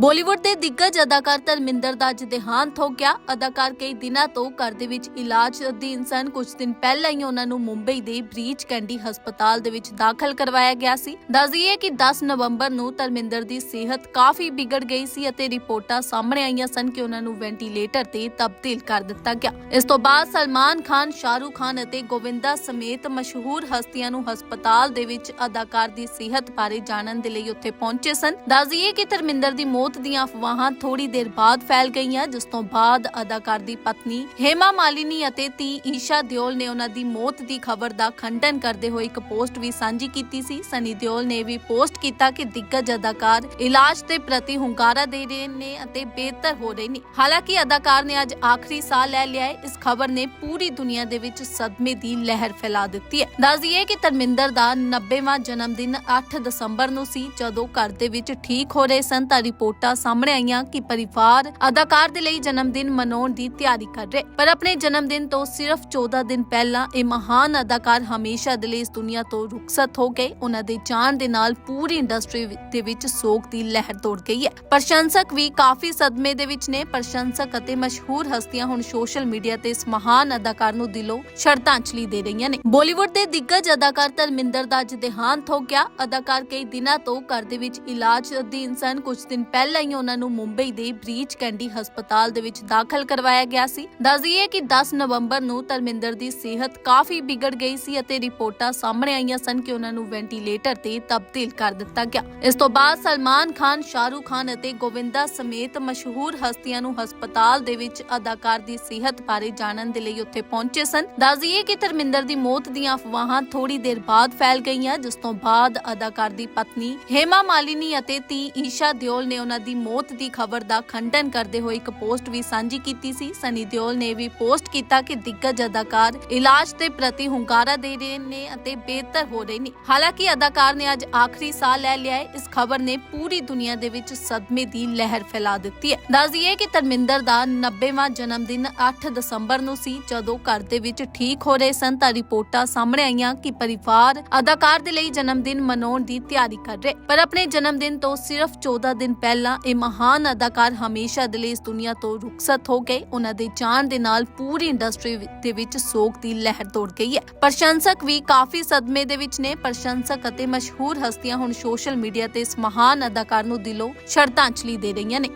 ਬਾਲੀਵੁੱਡ ਦੇ ਦਿੱਗਜ ਅਦਾਕਾਰ ਧਰਮਿੰਦਰ ਦਾ ਅੱਜ ਦੇਹਾਂਤ ਹੋ ਗਿਆ। ਅਦਾਕਾਰ ਕਈ ਦਿਨਾਂ ਤੋਂ ਘਰ ਦੇ ਵਿੱਚ ਇਲਾਜ ਅਧੀਨ ਸਨ। ਕੁਝ ਦਿਨ ਪਹਿਲਾਂ ਹੀ ਉਹਨਾਂ ਨੂੰ ਮੁੰਬਈ ਦੇ ਬ੍ਰੀਚ ਕੈਂਡੀ ਹਸਪਤਾਲ ਦੇ ਵਿੱਚ ਦਾਖਲ ਕਰਵਾਇਆ ਗਿਆ ਸੀ। ਦੱਸ ਦਈਏ ਕਿ 10 ਨਵੰਬਰ ਨੂੰ ਧਰਮਿੰਦਰ ਦੀ ਸਿਹਤ ਕਾਫੀ ਵਿਗੜ ਗਈ ਸੀ ਅਤੇ ਰਿਪੋਰਟਾਂ ਸਾਹਮਣੇ ਆਈਆਂ ਸਨ ਕਿ ਉਹਨਾਂ ਨੂੰ ਵੈਂਟੀਲੇਟਰ ਤੇ ਤਬਦੀਲ ਕਰ ਦਿੱਤਾ ਗਿਆ। ਇਸ ਤੋਂ ਬਾਅਦ ਸਲਮਾਨ ਖਾਨ, ਸ਼ਾਹਰੁਖ ਖਾਨ ਅਤੇ ਗੋਵਿੰਦਾ ਸਮੇਤ ਮਸ਼ਹੂਰ ਹਸਤੀਆਂ ਨੂੰ ਹਸਪਤਾਲ ਦੇ ਵਿੱਚ ਅਦਾਕਾਰ ਦੀ ਸਿਹਤ ਬਾਰੇ ਜਾਣਨ ਦੇ ਲਈ ਉੱਥੇ ਪਹੁੰਚੇ ਸਨ। ਦੱਸ ਦਈਏ ਕਿ ਧਰਮਿੰਦਰ ਦੀ ਮੌਤ ਦੀਆਂ ਅਫਵਾਹਾਂ ਥੋੜੀ ਦੇਰ ਬਾਅਦ ਫੈਲ ਗਈਆਂ, ਜਿਸ ਤੋਂ ਬਾਅਦ ਅਦਾਕਾਰ ਦੀ ਪਤਨੀ ਹੇਮਾ ਮਾਲਿਨੀ ਅਤੇ ਧੀ ਈਸ਼ਾ ਦਿਓਲ ਨੇ ਉਹਨਾਂ ਦੀ ਮੌਤ ਦੀ ਖਬਰ ਦਾ ਖੰਡਨ ਕਰਦੇ ਹੋਏ ਇੱਕ ਪੋਸਟ ਵੀ ਸਾਂਝੀ ਕੀਤੀ ਸੀ। ਸਨੀ ਦਿਓਲ ਨੇ ਵੀ ਪੋਸਟ ਕੀਤਾ ਕਿ ਦਿੱਗਜ ਅਦਾਕਾਰ ਇਲਾਜ ਦੇ ਪ੍ਰਤੀ ਹੁੰਗਾਰਾ ਦੇ ਰਹੇ ਨੇ ਅਤੇ ਬਿਹਤਰ ਹੋ ਰਹੇ ਨੇ। ਹਾਲਾਂਕਿ ਅਦਾਕਾਰ ਨੇ ਅੱਜ ਆਖਰੀ ਸਾਹ ਲੈ ਲਿਆ ਹੈ। ਇਸ ਖਬਰ ਨੇ ਪੂਰੀ ਦੁਨੀਆ ਦੇ ਵਿੱਚ ਸਦਮੇ ਦੀ ਲਹਿਰ ਫੈਲਾ ਦਿੱਤੀ ਹੈ। ਦੱਸ ਦਈਏ ਕਿ ਧਰਮਿੰਦਰ ਦਾ 90ਵਾਂ ਜਨਮ ਦਿਨ 8 ਦਸੰਬਰ ਨੂੰ ਸੀ। ਜਦੋਂ ਘਰ ਦੇ ਵਿੱਚ ਠੀਕ ਹੋ ਰਹੇ ਸਨ ਤਾਂ ਰਿਪੋਰਟ ਸਾਹਮਣੇ ਆਈਆਂ ਕਿ ਪਰਿਵਾਰ ਅਦਾਕਾਰ ਦੇ ਲਈ ਜਨਮ ਦਿਨ ਮਨਾਉਣ ਦੀ ਤਿਆਰੀ ਕਰ ਰਹੇ ਪਰ ਆਪਣੇ ਜਨਮ ਦਿਨ ਤੋਂ ਸਿਰਫ 14 ਦਿਨ ਪਹਿਲਾਂ ਇਹ ਮਹਾਨ ਅਦਾਕਾਰ ਹਮੇਸ਼ਾ ਦੇ ਲਈ ਇਸ ਦੁਨੀਆ ਤੋਂ ਰੁਖਸਤ ਹੋ ਗਏ। ਉਹਨਾਂ ਦੇ ਜਾਣ ਦੇ ਨਾਲ ਪੂਰੀ ਇੰਡਸਟਰੀ ਦੇ ਵਿੱਚ ਸੋਗ ਦੀ ਲਹਿਰ ਦੌੜ ਗਈ ਹੈ। ਪ੍ਰਸ਼ੰਸਕ ਵੀ ਕਾਫੀ ਸਦਮੇ ਦੇ ਵਿੱਚ ਨੇ। ਪ੍ਰਸ਼ੰਸਕ ਅਤੇ ਮਸ਼ਹੂਰ ਹਸਤੀਆਂ ਹੁਣ ਸੋਸ਼ਲ ਮੀਡੀਆ ਤੇ ਇਸ ਮਹਾਨ ਅਦਾਕਾਰ ਨੂੰ ਦਿਲੋਂ ਸ਼ਰਧਾਂਜਲੀ ਦੇ ਰਹੀਆਂ ਨੇ। ਬਾਲੀਵੁੱਡ ਦੇ ਦਿੱਗਜ ਅਦਾਕਾਰ ਧਰਮਿੰਦਰ ਦਾ ਅੱਜ ਦੇਹਾਂਤ ਹੋ ਗਿਆ। ਅਦਾਕਾਰ ਕਈ ਦਿਨਾਂ ਤੋਂ ਘਰ ਦੇ ਵਿੱਚ ਇਲਾਜ ਅਧੀਨ ਸਨ। ਕੁਝ ਦਿਨ ਪਹਿਲਾਂ ਪਹਿਲਾਂ ਹੀ ਉਹਨਾਂ ਨੂੰ ਮੁੰਬਈ ਦੇ ਬ੍ਰੀਚ ਕੈਂਡੀ ਹਸਪਤਾਲ ਦੇ ਵਿੱਚ ਦਾਖਲ ਕਰਵਾਇਆ ਗਿਆ ਸੀ। ਦੱਸ ਦਈਏ ਕਿ 10 ਨਵੰਬਰ ਨੂੰ ਧਰਮਿੰਦਰ ਦੀ ਸਿਹਤ ਕਾਫੀ ਵਿਗੜ ਗਈ ਸੀ ਅਤੇ ਰਿਪੋਰਟਾਂ ਸਾਹਮਣੇ ਆਈਆਂ ਸਨ ਕਿ ਉਹਨਾਂ ਨੂੰ ਵੈਂਟੀਲੇਟਰ ਤੇ ਤਬਦੀਲ ਕਰ ਦਿੱਤਾ ਗਿਆ। ਇਸ ਤੋਂ ਬਾਅਦ ਸਲਮਾਨ ਖਾਨ, ਸ਼ਾਹਰੁਖ ਖਾਨ ਅਤੇ ਗੋਵਿੰਦਾ ਸਮੇਤ ਮਸ਼ਹੂਰ ਹਸਤੀਆਂ ਨੂੰ ਹਸਪਤਾਲ ਦੇ ਵਿੱਚ ਅਦਾਕਾਰ ਦੀ ਸਿਹਤ ਬਾਰੇ ਜਾਣਨ ਦੇ ਲਈ ਉੱਥੇ ਪਹੁੰਚੇ ਸਨ। ਦੱਸ ਦਈਏ ਕਿ ਧਰਮਿੰਦਰ ਦੀ ਮੌਤ ਦੀਆਂ ਅਫਵਾਹਾਂ ਥੋੜੀ ਦੇਰ ਬਾਅਦ ਫੈਲ ਗਈਆਂ, ਜਿਸ ਤੋਂ ਬਾਅਦ ਅਦਾਕਾਰ ਦੀ ਪਤਨੀ ਹੇਮਾ ਮਾਲਿਨੀ ਅਤੇ ਧੀ ਈਸ਼ਾ ਦਿਓਲ ਨੇ ਉਹਨਾਂ ਦੀ ਮੌਤ ਦੀ ਖਬਰ ਦਾ ਖੰਡਨ ਕਰਦੇ ਹੋਏ ਇੱਕ ਪੋਸਟ ਵੀ ਸਾਂਝੀ ਕੀਤੀ ਸੀ। ਸਨੀ ਦਿਓਲ ਨੇ ਵੀ ਪੋਸਟ ਕੀਤਾ ਕਿ ਦਿੱਗਜ ਅਦਾਕਾਰ ਇਲਾਜ ਦੇ ਪ੍ਰਤੀ ਹੁੰਗਾਰਾ ਦੇ ਰਹੇ ਨੇ ਅਤੇ ਬਿਹਤਰ ਹੋ ਰਹੇ ਨੇ। ਹਾਲਾਂਕਿ ਅਦਾਕਾਰ ਨੇ ਅੱਜ ਆਖਰੀ ਸਾਹ ਲੈ ਲਿਆ ਹੈ। ਇਸ ਖਬਰ ਨੇ ਪੂਰੀ ਦੁਨੀਆ ਦੇ ਵਿੱਚ ਸਦਮੇ ਦੀ ਲਹਿਰ ਫੈਲਾ ਦਿੱਤੀ ਹੈ। ਦੱਸ ਦਈਏ ਕਿ ਧਰਮਿੰਦਰ ਦਾ 90ਵਾਂ ਜਨਮ ਦਿਨ 8 ਦਸੰਬਰ ਨੂੰ ਸੀ। ਜਦੋਂ ਘਰ ਦੇ ਵਿੱਚ ਠੀਕ ਹੋ ਰਹੇ ਸਨ ਤਾਂ ਰਿਪੋਰਟਾਂ ਸਾਹਮਣੇ ਆਈਆਂ ਕਿ ਪਰਿਵਾਰ ਅਦਾਕਾਰ ਦੇ ਲਈ ਜਨਮ ਦਿਨ ਮਨਾਉਣ ਦੀ ਤਿਆਰੀ ਕਰ ਰਹੇ ਪਰ ਆਪਣੇ ਜਨਮ ਦਿਨ ਤੋਂ ਸਿਰਫ 14 ਦਿਨ ਪਹਿਲਾਂ ਪਹਿਲਾਂ ਇਹ ਮਹਾਨ ਅਦਾਕਾਰ ਹਮੇਸ਼ਾ ਦੇ ਲਈ ਇਸ ਦੁਨੀਆ ਤੋਂ ਰੁਖਸਤ ਹੋ ਗਏ। ਉਹਨਾਂ ਦੇ ਜਾਣ ਦੇ ਨਾਲ ਪੂਰੀ ਇੰਡਸਟਰੀ ਦੇ ਵਿੱਚ ਸੋਗ ਦੀ ਲਹਿਰ ਦੌੜ ਗਈ ਹੈ। ਪ੍ਰਸ਼ੰਸਕ ਵੀ ਕਾਫੀ ਸਦਮੇ ਦੇ ਵਿੱਚ ਨੇ। ਪ੍ਰਸ਼ੰਸਕ ਅਤੇ ਮਸ਼ਹੂਰ ਹਸਤੀਆਂ ਹੁਣ ਸੋਸ਼ਲ ਮੀਡੀਆ ਤੇ ਇਸ ਮਹਾਨ ਅਦਾਕਾਰ ਨੂੰ ਦਿਲੋਂ ਸ਼ਰਧਾਂਜਲੀ ਦੇ ਰਹੀਆਂ ਨੇ।